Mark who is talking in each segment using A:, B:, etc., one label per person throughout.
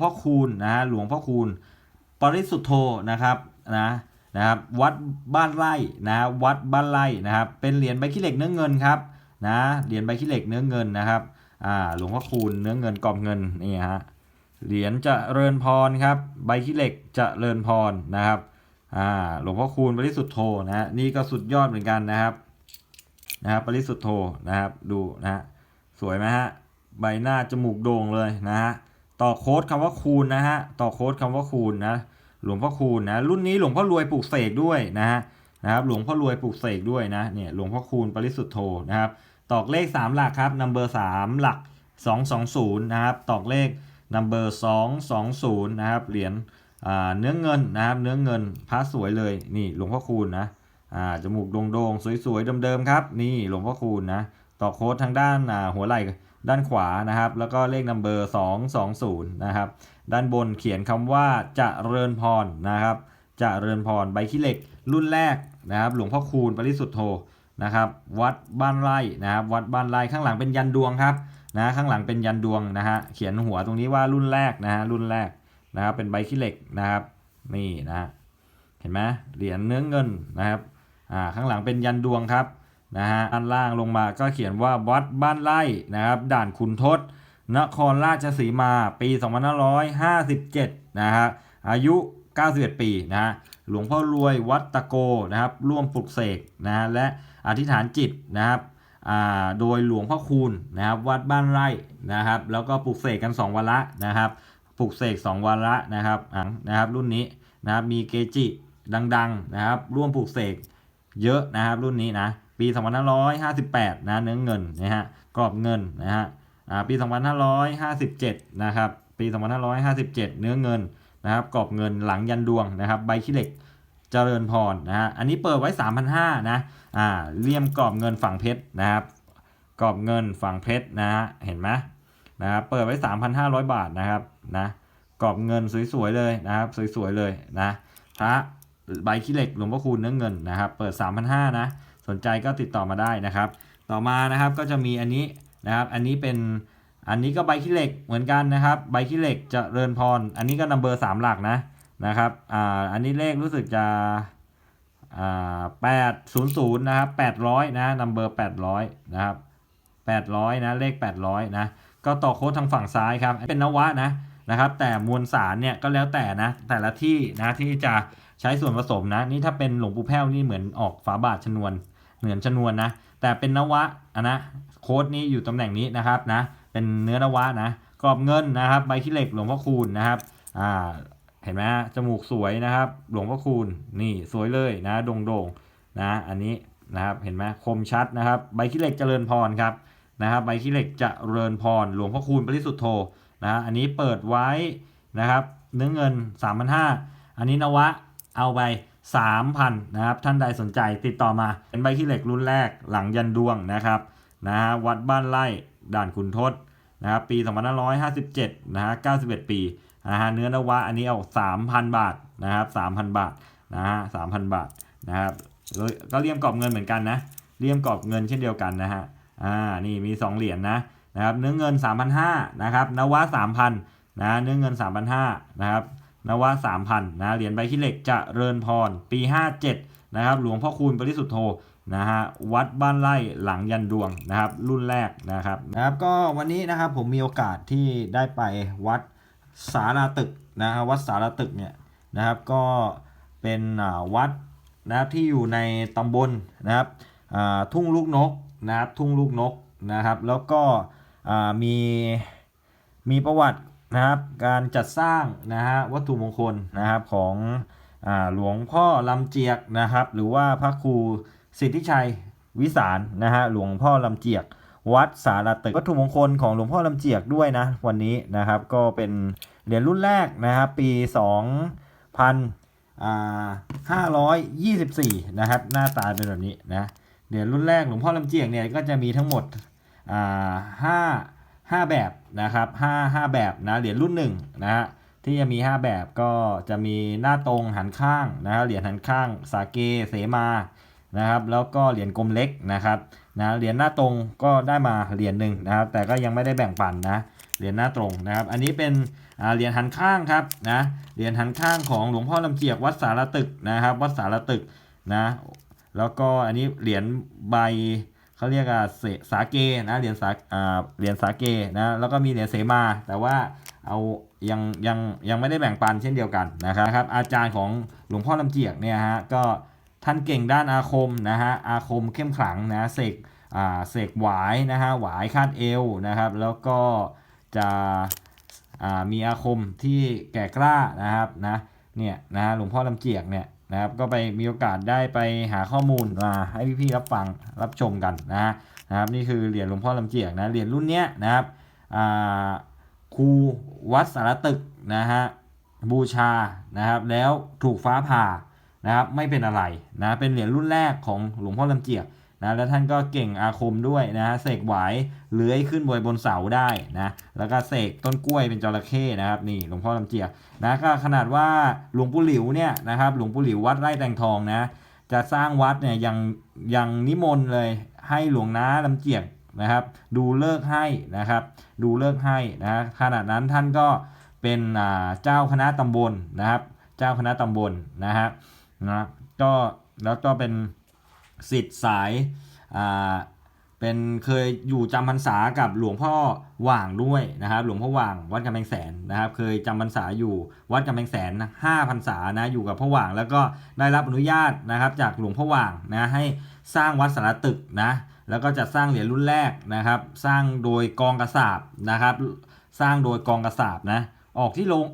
A: พ่อคูณนะฮะหลวงพ่อคูณปริสุทธโธนะครับนะนะครับวัดบ้านไร่นะวัดบ้านไร่นะครับเป็นเหรียญใบขี้เหล็กเนื้อเงินครับนะเหรียญใบขี้เหล็กเนื้อเงินนะครับอ่าหลวงพ่อคูณเนื้อเงินกรอบเงินนี่ฮะเหรียญจะเริญพรครับใบขี้เหล็กจะเริญพรนะครับอ่าหลวงพ่อคูณปริสุทธโธนะฮะนี่ก็สุดยอดเหมือนกันนะครับนะครับปริสุทธโธนะครับดูนะฮะสวยไหมฮะใบหน้าจมูกโด่งเลยนะฮะ ต่อโค้ดคำว่าคูณนะฮะต่อโค้ดคำว่าคูณนะหลวงพ่อคูณนะรุ่นนี้หลวงพ่อรวยปลูกเสกด้วยนะฮะนะครับหลวงพ่อรวยปลูกเสกด้วยนะเนี่ยหลวงพ่อคูณปริสุทธโธนะครับตอกเลข 3 หลักครับนัมเบอร์3หลัก 220นะครับตอกเลขนัมเบอร์220นะครับเหรียญเนื้อเงินนะครับเนื้อเงินพระสวยเลยนี่หลวงพ่อคูณนะอ่าจมูกโด่งๆสวยๆเดิมๆครับนี่หลวงพ่อคูณนะต่อโค้ดทางด้านหัวไหล่ ด้านขวานะครับ แล้วก็เลขนัมเบอร์220 นะครับ ด้านบนเขียนคำว่าจะเริญพรนะครับจะเริญพรใบขี้เหล็กรุ่นแรกนะครับ หลวงพ่อคูณปริสุทธโธนะครับ วัดบ้านไร่นะครับ วัดบ้านไร่ข้างหลังเป็นยันดวงครับนะข้างหลังเป็นยันดวงนะฮะเขียนหัวตรงนี้ว่ารุ่นแรกนะฮะรุ่นแรกนะครับ เป็นใบขี้เหล็กนะครับนี่นะฮะเห็นไหมเหรียญเนื้อเงินนะครับอ่าข้างหลังเป็นยันดวงครับ นะฮะอันล่างลงมาก็เขียนว่าวัดบ้านไร่นะครับ ด่านขุนทศนครราชสีมาปี 2557 นะฮะอายุ 91 ปีนะฮะหลวงพ่อรวยวัดตะโกนะครับร่วมปลุกเสกนะฮะและอธิษฐานจิตนะครับโดยหลวงพ่อคูณนะครับวัดบ้านไร่นะครับ แล้วก็ปลุกเสกกัน 2 วันละนะครับปลุกเสก2วันละนะครับอะนะครับรุ่นนี้นะครับมีเกจิดังๆนะครับร่วมปลุกเสกเยอะนะครับรุ่นนี้นะ ปี 2558 นะเนื้อเงินนะฮะกรอบเงินนะฮะอ่าปี 2557 นะครับ ปี 2557 เนื้อเงินนะครับกรอบเงินหลังยันดวงนะครับใบขี้เหล็กเจริญพรนะฮะอันนี้เปิดไว้ 3,500นะอ่าเลี่ยมกรอบเงินฝั่งเพชรนะครับกรอบเงินฝั่งเพชรนะฮะเห็นไหมนะครับเปิดไว้ 3,500 บาทนะครับนะกรอบเงินสวยๆเลยนะครับสวยๆเลยนะพระใบขี้เหล็กหลวงพ่อคูณเนื้อเงินนะครับเปิด 3,500นะ สนใจก็ติดต่อมาได้นะครับ ต่อมานะครับก็จะมีอันนี้นะครับ อันนี้เป็นอันนี้ก็ใบขี้เหล็กเหมือนกันนะครับ ใบขี้เหล็กจะเริญพร อันนี้ก็นัมเบอร์สามหลักนะนะครับอ่าอันนี้เลขรู้สึกจะอ่าแปดศูนย์ศูนย์นะครับแปดร้อยนะนัมเบอร์แปดร้อยนะครับแปดร้อยนะเลขแปดร้อยนะก็ต่อโค้ดทางฝั่งซ้ายครับเป็นนวะนะนะครับแต่มวลสารเนี่ยก็แล้วแต่นะแต่ละที่นะที่จะใช้ส่วนผสมนะนี่ถ้าเป็นหลวงปู่แพ้วนี่เหมือนออกฝาบาทชนวน เหมือนชนวนนะ แต่เป็นนวะอะนะโค้ดนี้อยู่ตำแหน่งนี้นะครับนะเป็นเนื้อนวะนะกรอบเงินนะครับใบขี้เหล็กหลวงพ่อคูณนะครับอ่าเห็นไหมจมูกสวยนะครับ หลวงพ่อคูณนี่สวยเลยนะโด่งๆนะอันนี้นะครับเห็นไหมคมชัดนะครับ ใบขี้เหล็กเจริญพรครับนะครับใบขี้เหล็กเจริญพรหลวงพ่อคูณปริสุทธโธนะอันนี้เปิดไว้นะครับเนื้อเงิน3,500อันนี้นวะเอาไป 3,000นะครับท่านใดสนใจติดต่อมา เป็นใบขี้เหล็กรุ่นแรกหลังยันดวงนะครับนะฮะวัดบ้านไร่ด่านขุนทศนะครับปี 2557นะฮะ91 ปีนะฮะเนื้อนวะอันนี้เอา 3,000 บาทนะครับ3,000 บาทนะฮะ3,000 บาทนะครับแล้วก็เลี่ยมกรอบเงินเหมือนกันนะเลี่ยมกรอบเงินเช่นเดียวกันนะฮะอ่านี่มี 2 เหรียญนะนะครับเนื้อเงิน 3,500นะครับนวะ3,000นะเนื้อเงิน 3,500นะครับ นวะ3,000นะเหรียญใบขี้เหล็กจะเริญพร ปี 57 นะครับ หลวงพ่อคูณปริสุทธโธนะฮะวัดบ้านไร่หลังยันดวงนะครับ รุ่นแรกนะครับนะครับ ก็วันนี้นะครับผมมีโอกาสที่ได้ไปวัดสาราตึกนะฮะวัดสาราตึกเนี่ยนะครับ ก็เป็นวัดนะครับที่อยู่ในตำบลนะครับทุ่งลูกนกนะครับทุ่งลูกนกนะครับ แล้วก็มีมีประวัติ นะครับการจัดสร้างนะฮะวัตถุมงคลนะครับของอหลวงพ่อลำเจียกนะครับ หรือว่าพระครูสิทธิชัยวิสารนะฮะหลวงพ่อลำเจียก วัดสารตึกวัตถุมงคลของหลวงพ่อลำเจียกด้วยนะวันนี้นะครับก็เป็นเหรียญรุ่นแรกนะครับปี 2524 นะครับหน้าตาเป็นแบบนี้นะเหรียญรุ่นแรกหลวงพ่อลำเจียกเนี่ยก็จะมีทั้งหมดอ่าห้าแบบนะครับห้าห้าแบบนะเหรียญรุ่นหนึ่งนะฮะที่จะมี 5 แบบก็จะมีหน้าตรงหันข้างนะฮะเหรียญหันข้างสาเกเสมานะครับแล้วก็เหรียญกลมเล็กนะครับนะเหรียญหน้าตรงก็ได้มาเหรียญหนึ่งนะครับแต่ก็ยังไม่ได้แบ่งปันนะเหรียญหน้าตรงนะครับ อันนี้เป็นเหรียญหันข้างครับนะเหรียญหันข้างของหลวงพ่อลำเจียกวัดสารตึกนะครับ วัดสารตึกนะแล้วก็อันนี้เหรียญใบ เขาเรียกอะเสสาเกนะเหรียญสาอ่าเหรียญสาเกนะแล้วก็มีเหรียญเสมา แต่ว่าเอายังยังยังไม่ได้แบ่งปันเช่นเดียวกันนะครับ อาจารย์ของหลวงพ่อลำเจียกเนี่ยฮะก็ท่านเก่งด้านอาคมนะฮะอาคมเข้มขลังนะเสกอ่าเสกหวายนะฮะหวายคาดเอวนะครับ แล้วก็จะมีอาคมที่แก่กล้านะครับนะเนี่ยนะฮะหลวงพ่อลำเจียกเนี่ย นะครับก็ไปมีโอกาสได้ไปหาข้อมูลมาให้พี่ๆรับฟังรับชมกันนะนะครับนี่คือเหรียญหลวงพ่อลำเจียกนะเหรียญรุ่นเนี้ยนะครับครูวัดสารตึกนะฮะบูชานะครับแล้วถูกฟ้าผ่านะครับไม่เป็นอะไรนะเป็นเหรียญรุ่นแรกของหลวงพ่อลำเจียก นะแล้วท่านก็เก่งอาคมด้วยนะฮะเสกไหวเลื้อยขึ้นบนบนเสาได้นะแล้วก็เสกต้นกล้วยเป็นจระเข้นะครับนี่หลวงพ่อลำเจียกนะก็ขนาดว่าหลวงปู่หลิวเนี่ยนะครับหลวงปู่หลิววัดไร่แตงทองนะจะสร้างวัดเนี่ยยังยังนิมนต์เลยให้หลวงน้าลำเจียกนะครับ ดูเลิกให้นะครับ ดูเลิกให้นะขนาดนั้นท่านก็เป็นเจ้าคณะตำบลนะครับ เจ้าคณะตำบลนะฮะนะก็แล้วก็เป็น สิทธิ์สายอ่าเป็นเคยอยู่จำพรรษากับหลวงพ่อหว่างด้วยนะครับหลวงพ่อหว่างวัดกำแพงแสนนะครับ เคยจำพรรษาอยู่วัดกำแพงแสนห้าพรรษานะอยู่กับพ่อหว่างแล้วก็ได้รับอนุญาตนะครับจากหลวงพ่อหว่างนะให้สร้างวัดสารตึกนะแล้วก็จะสร้างเหรียญรุ่นแรกนะครับ สร้างโดยกองกระสาบนะครับ สร้างโดยกองกระสาบนะออกที่โรง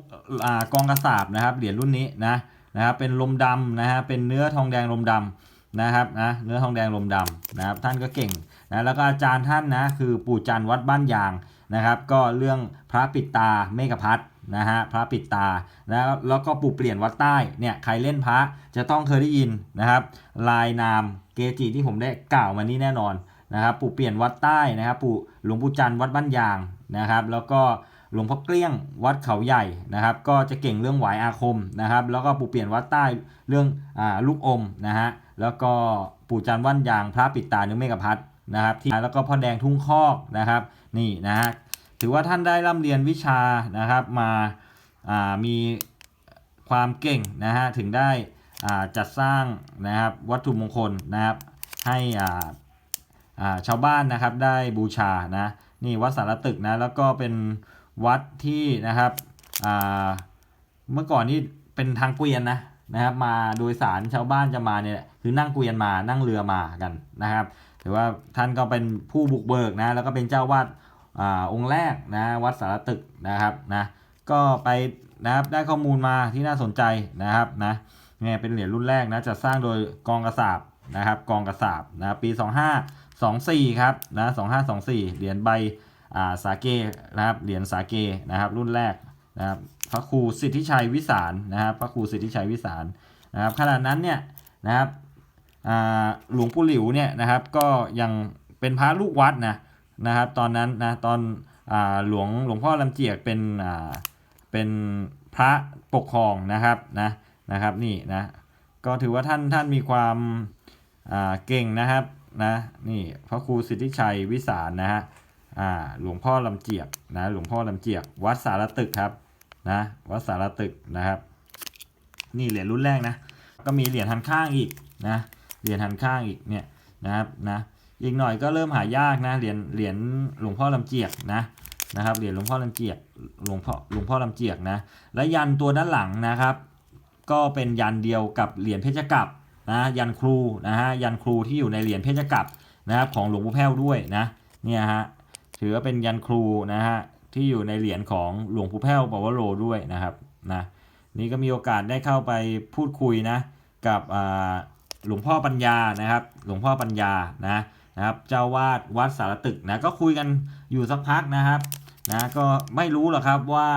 A: อกองกระสาบนะครับเหรียญรุ่นนี้นะนะครับเป็นลมดำนะฮะเป็นเนื้อทองแดงลมดำ นะครับนะเนื้อทองแดงลมดำนะครับท่านก็เก่งนะแล้วก็อาจารย์ท่านนะคือปู่จันทร์วัดบ้านยางนะครับก็เรื่องพระปิดตาเมฆพัฒน์นะฮะพระปิดตาแล้วแล้วก็ปู่เปลี่ยนวัดใต้เนี่ยใครเล่นพระจะต้องเคยได้ยินนะครับลายนามเกจิที่ผมได้กล่าวมานี้แน่นอนนะครับปู่เปลี่ยนวัดใต้นะครับปู่หลวงปู่จันทร์วัดบ้านยางนะครับแล้วก็ หลวงพ่อเกลี้ยงวัดเขาใหญ่นะครับ ก็จะเก่งเรื่องหวายอาคมนะครับ แล้วก็ปู่เปลี่ยนวัดใต้เรื่องอลูกอมนะฮะแล้วก็ปู่จันทร์ว่านยางพระปิดตาเนื้อเมฆพัฒน์นะครับที่แล้วก็พ่อแดงทุ่งคอกนะครับ นี่นะฮะถือว่าท่านได้ร่ำเรียนวิชานะครับมาามีความเก่งนะฮะถึงได้จัดสร้างนะครับวัตถุมงคลนะครับให้อ่าชาวบ้านนะครับได้บูชานะนี่วัดสารตึกนะแล้วก็เป็น วัดที่นะครับเมื่อก่อนนี่เป็นทางเกวียนนะนะครับ มาโดยสารชาวบ้านจะมาเนี่ยคือนั่งเกวียนมานั่งเรือมากันนะครับถือว่าท่านก็เป็นผู้บุกเบิกนะแล้วก็เป็นเจ้าวาดอองค์แรกนะวัดสารตึกนะครับนะก็ไปนะครับได้ข้อมูลมาที่น่าสนใจนะครับนะเนี่ยเป็นเหรียญรุ่นแรกนะจะสร้างโดยกองกระสาบนะครับกองกระสาบนะปี 2524 ครับนะ2524 เหรียญใบ สาเกนะครับเหรียญสาเกนะครับ รุ่นแรกนะครับพระครูสิทธิชัยวิสารนะครับ พระครูสิทธิชัยวิสารนะครับขณะนั้นเนี่ยนะครับหลวงปู่หลิวเนี่ยนะครับก็ยังเป็นพระลูกวัดนะนะครับตอนนั้นนะตอนอหลวงหลวงพ่อลำเจียกเป็นเป็นพระปกครองนะครับนะนะครับนี่นะก็ถือว่าท่านท่านมีความเก่งนะครับนะนี่พระครูสิทธิชัยวิสารนะฮะ อ่าหลวงพ่อลำเจียกนะหลวงพ่อลำเจียก วัดสารตึกครับนะวัดสารตึกนะครับ นี่เหรียญรุ่นแรกนะ ก็มีเหรียญหันข้างอีกนะเหรียญหันข้างอีกเนี่ยนะครับนะอีกหน่อยก็เริ่มหายากนะเหรียญเหรียญหลวงพ่อลำเจียกนะนะครับเหรียญหลวงพ่อลำเจียกหลวงพ่อหลวงพ่อลำเจียกนะและยันตัวด้านหลังนะครับ ก็เป็นยันเดียวกับเหรียญเพชรกับนะยันครูนะฮะยันครูที่อยู่ในเหรียญเพชรกับนะครับของหลวงปู่แพ้วด้วยนะเนี่ยฮะ ถือว่าเป็นยันครูนะฮะที่อยู่ในเหรียญของหลวงปู่แพ้วปวโรด้วยนะครับนะนี่ก็มีโอกาสได้เข้าไปพูดคุยนะกับหลวงพ่อปัญญานะครับ หลวงพ่อปัญญานะนะครับเจ้าวาดวัดสารตึกนะก็คุยกันอยู่สักพักนะครับนะก็ไม่รู้หรอกครับว่า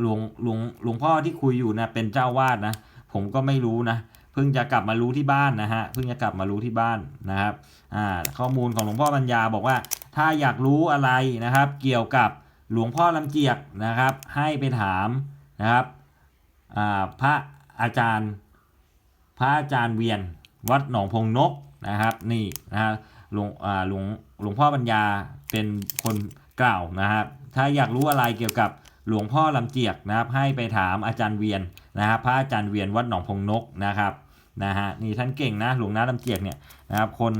A: หลวงหลวงหลวงพ่อที่คุยอยู่นะเป็นเจ้าวาดนะผมก็ไม่รู้นะ พิ่งจะกลับมารู้ที่บ้านนะฮะเพิ่งจะกลับมารู้ที่บ้านนะครับอ่าข้อมูลของหลวงพ่อปัญญาบอกว่า ถ้าอยากรู้อะไรนะครับ เกี่ยวกับหลวงพ่อลำเจียกนะครับ ให้ไปถามนะครับอ่าพระอาจารย์ พระอาจารย์เวียนวัดหนองพงนกนะครับ นี่นะฮะหลวงอ่าหลวงหลวงพ่อปัญญาเป็นคนกล่าวนะครับ ถ้าอยากรู้อะไรเกี่ยวกับหลวงพ่อลำเจียกนะครับ ให้ไปถามอาจารย์เวียนนะครับ พระอาจารย์เวียนวัดหนองพงนกนะครับ นะฮะนี่ท่านเก่งนะหลวงน้าลำเจียกเนี่ยนะครับคน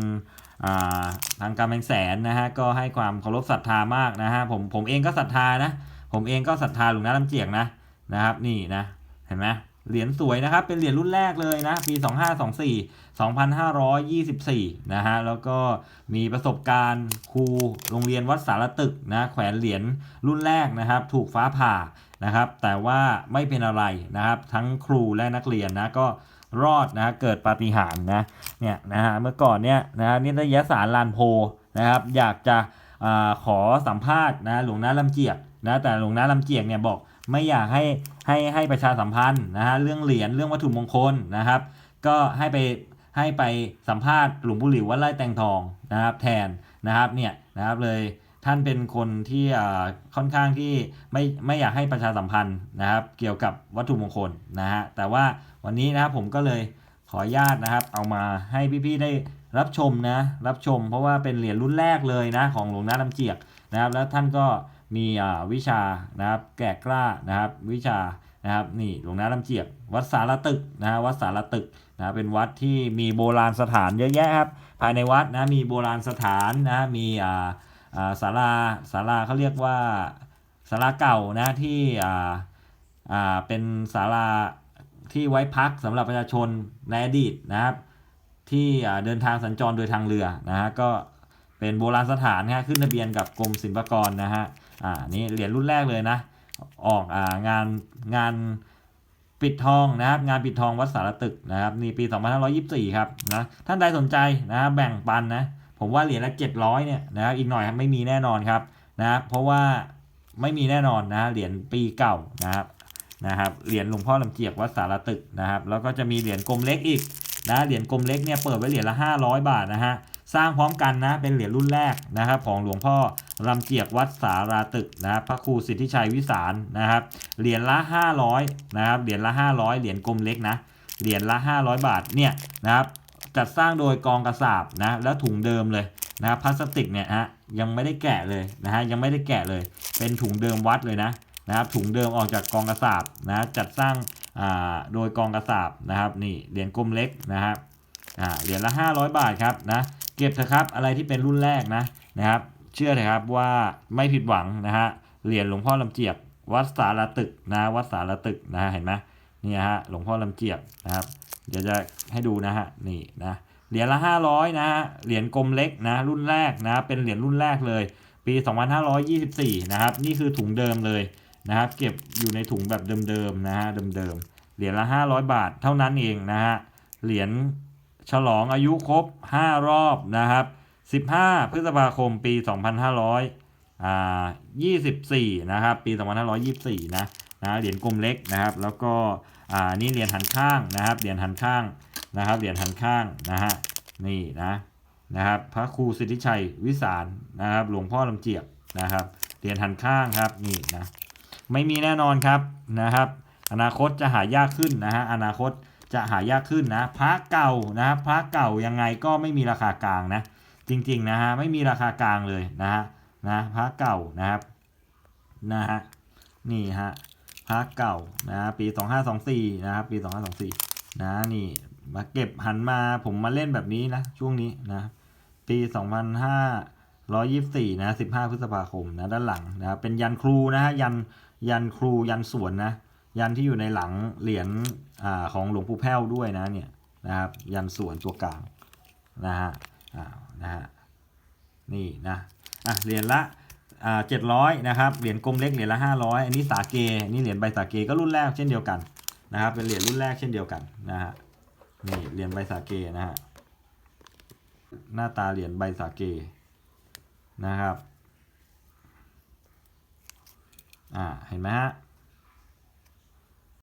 A: าทางการแมงแสนนะฮะก็ให้ความเคารพศรัทธามากนะฮะผมผมเองก็ศรัทธานะ ผมเองก็ศรัทธาหลวงน้าลำเจียกนะนะครับนี่นะเห็นไหมเหรียญสวยนะครับ เป็นเหรียญรุ่นแรกเลยนะ ปี 2524 2524 นะฮะ แล้วก็มีประสบการณ์ครูโรงเรียนวัดสารตึกนะ แขวนเหรียญรุ่นแรกนะครับ ถูกฟ้าผ่านะครับ แต่ว่าไม่เป็นอะไรนะครับ ทั้งครูและนักเรียนนะ ก็ รอดนะเกิดปาฏิหาริย์นะเนี่ยนะฮะเมื่อก่อนเนี่ยนะนิตยสารลานโพนะครับอยากจะอขอสัมภาษณ์นะหลวงน้าลำเจียกนะแต่หลวงน้าลำเจียกเนี่ยบอกไม่อยากให้ให้ให้ประชาสัมพันธ์นะฮะเรื่องเหรียญเรื่องวัตถุมงคลนะครับ ก็ให้ไปให้ไปสัมภาษณ์หลวงปู่หลิววัดไร่แตงทองนะครับแทนนะครับเนี่ยนะครับเลย ท่านเป็นคนที่ค่อนข้างที่ไม่ไม่อยากให้ประชาสัมพันธ์นะครับ เกี่ยวกับวัตถุมงคลนะฮะแต่ว่าวันนี้นะครับผมก็เลยขออนุญาตนะครับ เอามาให้พี่ๆได้รับชมนะรับชม เพราะว่าเป็นเหรียญรุ่นแรกเลยนะของหลวงน้าลำเจียกนะครับ แล้วท่านก็มีวิชานะครับแก่กล้านะครับ วิชานะครับนี่หลวงน้าลำเจียก วัดสารตึกนะฮะวัดสารตึกนะเป็นวัดที่มีโบราณสถานเยอะแยะครับภายในวัดนะมีโบราณสถานนะมีอ่า ศาลาศาลาเขาเรียกว่าศาลาเก่านะที่อ่าอ่าเป็นศาลาที่ไว้พักสำหรับประชาชนในอดีตนะครับ ที่เดินทางสัญจรโดยทางเรือนะฮะก็เป็นโบราณสถานนะฮะขึ้นทะเบียนกับกรมศิลปากรนะฮะอ่านี่เหรียญรุ่นแรกเลยนะ ออกอ่างานงานปิดทองนะครับงานปิดทองวัดสารตึกนะครับนี่ปี 2524 ครับนะท่านใดสนใจนะแบ่งปันนะ ผมว่าเหรียญละ700เนี่ยนะครับอีกหน่อยไม่มีแน่นอนครับนะเพราะว่าไม่มีแน่นอนนะเหรียญปีเก่านะครับนะครับเหรียญหลวงพ่อลำเจียกวัดสารตึกนะครับแล้วก็จะมีเหรียญกลมเล็กอีกนะเหรียญกลมเล็กเนี่ยเปิดไว้เหรียญละ 500 บาทนะฮะสร้างพร้อมกันนะเป็นเหรียญรุ่นแรกนะครับของหลวงพ่อลำเจียกวัดสาราตึกนะครับพระครูสิทธิชัยวิสารนะครับเหรียญละ 500นะครับเหรียญละ 500 เหรียญกลมเล็กนะเหรียญละ 500 บาทเนี่ยนะครับ จัดสร้างโดยกองกระสาบนะแล้วถุงเดิมเลยนะครับพลาสติกเนี่ยฮะยังไม่ได้แกะเลยนะฮะยังไม่ได้แกะเลย เป็นถุงเดิมวัดเลยนะนะครับถุงเดิมออกจากกองกระสาบนะจัดสร้างอ่าโดยกองกระสาบนะครับนี่เหรียญกลมเล็กนะครับอ่าเหรียญละ 500 บาทครับนะเก็บเถอะครับอะไรที่เป็นรุ่นแรกนะนะครับเชื่อเถอะครับว่าไม่ผิดหวังนะฮะเหรียญหลวงพ่อลำเจียกวัดสารตึกนะวัดสารตึกนะเห็นไหมนี่ฮะหลวงพ่อลำเจียกนะครับ เดี๋ยวจะให้ดูนะฮะนี่นะเหรียญละ 500 นะฮะเหรียญกลมเล็กนะรุ่นแรกนะเป็นเหรียญรุ่นแรกเลย ปี 2524 นะครับนี่คือถุงเดิมเลยนะครับเก็บอยู่ในถุงแบบเดิมๆนะฮะเดิมๆเหรียญละ 500 บาทเท่านั้นเองนะฮะเหรียญฉลองอายุครบ 5 รอบนะครับ 15 พฤษภาคมปี 2500อ่า24 นะครับ ปี 2524 นะ นะเหรียญกลมเล็กนะครับ แล้วก็อ่านี่เหรียญหันข้างนะครับเหรียญหันข้างนะครับเหรียญหันข้างนะฮะนี่นะนะครับพระครูสิทธิชัยวิสารนะครับ หลวงพ่อลำเจียบนะครับเหรียญหันข้างครับนี่นะไม่มีแน่นอนครับนะครับ อนาคตจะหายากขึ้นนะฮะอนาคตจะหายากขึ้นนะพระเก่านะครับพระเก่ายังไงก็ไม่มีราคากลางนะจริงๆนะฮะไม่มีราคากลางเลยนะฮะนะพระเก่านะครับนะฮะนี่ฮะ พระเก่านะปี 2524 นะครับปี 2524 นะนี่มาเก็บหันมาผมมาเล่นแบบนี้นะช่วงนี้นะปี 2524 นะ 15 พฤษภาคมนะด้านหลังนะครับเป็นยันครูนะฮะยันยันครูยันสวนนะยันที่อยู่ในหลังเหรียญอ่าของหลวงปู่แพ้วด้วยนะเนี่ยนะครับยันสวนตัวกลางนะฮะอ่านะฮะนี่นะอะเหรียญละ เจ็ดร้อยนะครับเหรียญกลมเล็กเหรียญละห้าร้อยอันนี้สาเกอันนี้เหรียญใบสาเกก็รุ่นแรกเช่นเดียวกันนะครับเป็นเหรียญรุ่นแรกเช่นเดียวกันนะฮะนี่เหรียญใบสาเกนะฮะหน้าตาเหรียญใบสาเกนะครับอ่าเห็นไหมฮะ